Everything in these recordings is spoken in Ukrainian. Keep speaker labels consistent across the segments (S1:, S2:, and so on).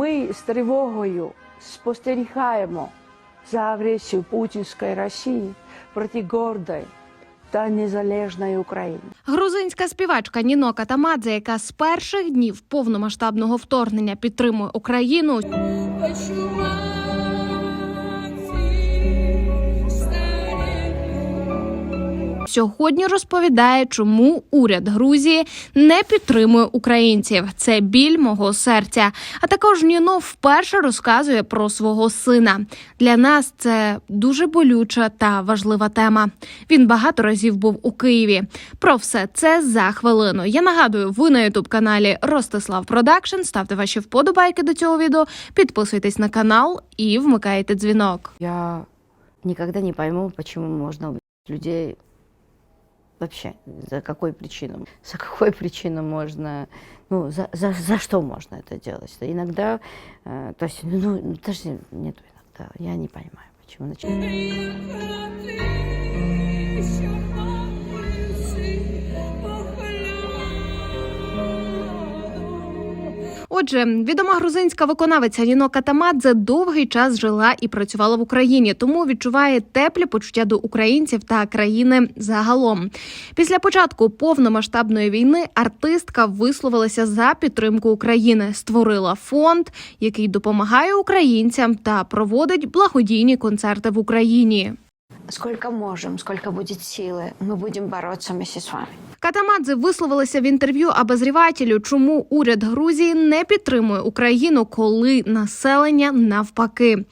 S1: Ми з тривогою спостерігаємо за агресією путінської Росії проти гордої та незалежної України.
S2: Грузинська співачка Ніно Катамадзе, яка з перших днів повномасштабного вторгнення підтримує Україну, сьогодні розповідає, чому уряд Грузії не підтримує українців. Це біль мого серця. А також Ніно вперше розказує про свого сина. Для нас це дуже болюча та важлива тема. Він багато разів був у Києві. Про все це за хвилину. Я нагадую, ви на ютуб каналі Ростислав Продакшн. Ставте ваші вподобайки до цього відео, підписуйтесь на канал і вмикайте дзвінок.
S3: Я никогда не пойму, почему убить людей вообще, за какой причину. За какой причину можно, ну, за, за, за что можно это делать. Иногда, э, то есть, ну, ну, даже нет иногда, я не понимаю, почему. Значит,
S2: Отже, відома грузинська виконавиця Ніно Катамадзе довгий час жила і працювала в Україні, тому відчуває теплі почуття до українців та країни загалом. Після початку повномасштабної війни артистка висловилася за підтримку України, створила фонд, який допомагає українцям та проводить благодійні концерти в Україні.
S4: Сколько можем, сколько будет силы, мы будем бороться вместе вами.
S2: Катамадзе висловилася в інтерв'ю обозрівателю, чому уряд Грузії не підтримує Україну, коли населення навпаки.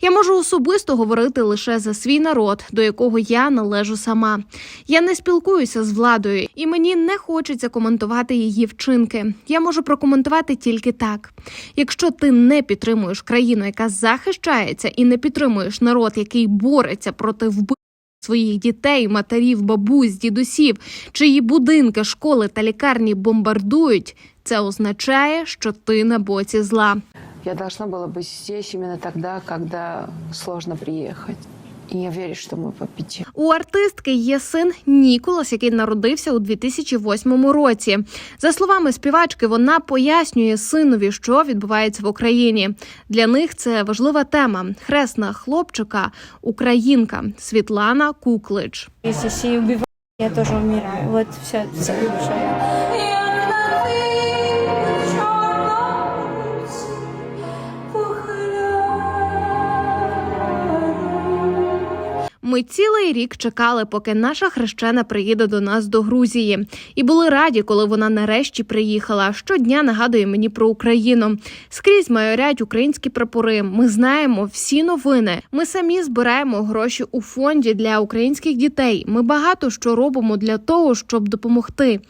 S2: Я можу особисто говорити лише за свій народ, до якого я належу сама. Я не спілкуюся з владою, і мені не хочеться коментувати її вчинки. Я можу прокоментувати тільки так: якщо ти не підтримуєш країну, яка захищається, і не підтримуєш народ, який бореться проти вбивства, своїх дітей, матерів, бабусь, дідусів, чиї будинки, школи та лікарні бомбардують, це означає, що ти на боці зла.
S1: Я должна була быть здесь саме тоді, коли сложно приехать. И я верю, что мы победим.
S2: У артистки є син Ніколас, який народився у 2008 році. За словами співачки, вона пояснює синові, що відбувається в Україні. Для них це важлива тема. Хресна хлопчика, українка Світлана Куклич.
S5: Все убивают, я тоже умираю. Вот вся цель душа.
S2: Ми цілий рік чекали, поки наша хрещена приїде до нас до Грузії, і були раді, коли вона нарешті приїхала. Щодня нагадує мені про Україну. Скрізь майорять українські прапори. Ми знаємо всі новини. Ми самі збираємо гроші у фонді для українських дітей. Ми багато що робимо для того, щоб допомогти.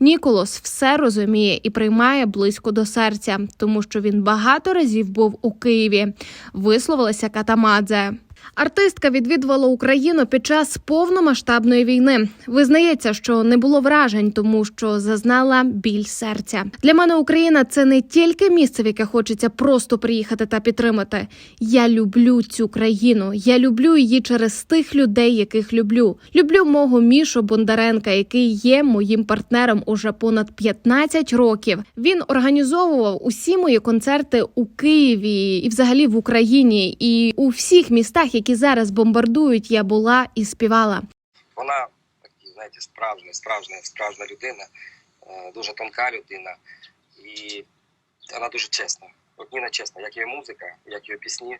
S2: Ніколос все розуміє і приймає близько до серця, тому що він багато разів був у Києві. Висловилася Катамадзе. Артистка відвідувала Україну під час повномасштабної війни. Визнається, що не було вражень, тому що зазнала біль серця. Для мене Україна це не тільки місце, в яке хочеться просто приїхати та підтримати. Я люблю цю країну. Я люблю її через тих людей, яких люблю. Люблю мого Мішу Бондаренка, який є моїм партнером уже понад 15 років. Він організовував усі мої концерти у Києві і взагалі в Україні, і у всіх містах, які зараз бомбардують, я була і співала.
S6: Вона знаєте, справжня, справжня, справжня людина, е, дуже тонка людина, і вона дуже чесна. От Ніна чесна, як її музика, як її пісні,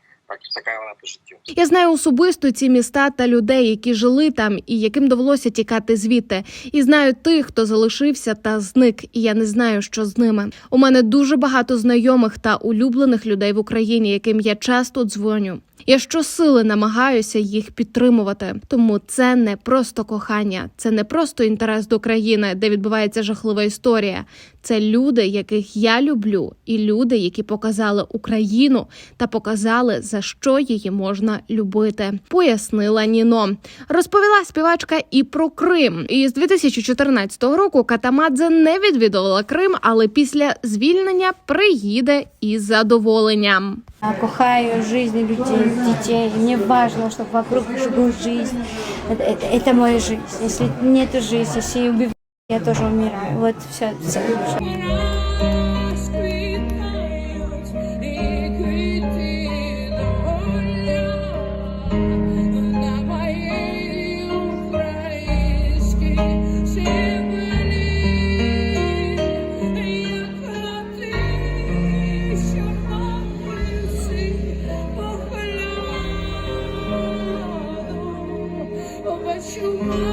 S6: така вона по життю.
S2: Я знаю особисто ці міста та людей, які жили там і яким довелося тікати звідти. І знаю тих, хто залишився та зник. І я не знаю, що з ними. У мене дуже багато знайомих та улюблених людей в Україні, яким я часто дзвоню. Я щосили намагаюся їх підтримувати, тому це не просто кохання, це не просто інтерес до країни, де відбувається жахлива історія. Це люди, яких я люблю, і люди, які показали Україну та показали за що її можна любити. Пояснила Ніно. Розповіла співачка і про Крим. І з 2014 року Катамадзе не відвідувала Крим, але після звільнення приїде із задоволенням.
S5: Я кохаю жизнь людей, детей. Мне важно, чтобы вокруг была жизнь. Это, это, это моя жизнь. Если нет жизни, если убивают, я тоже умираю. Вот вся цель душа. 就不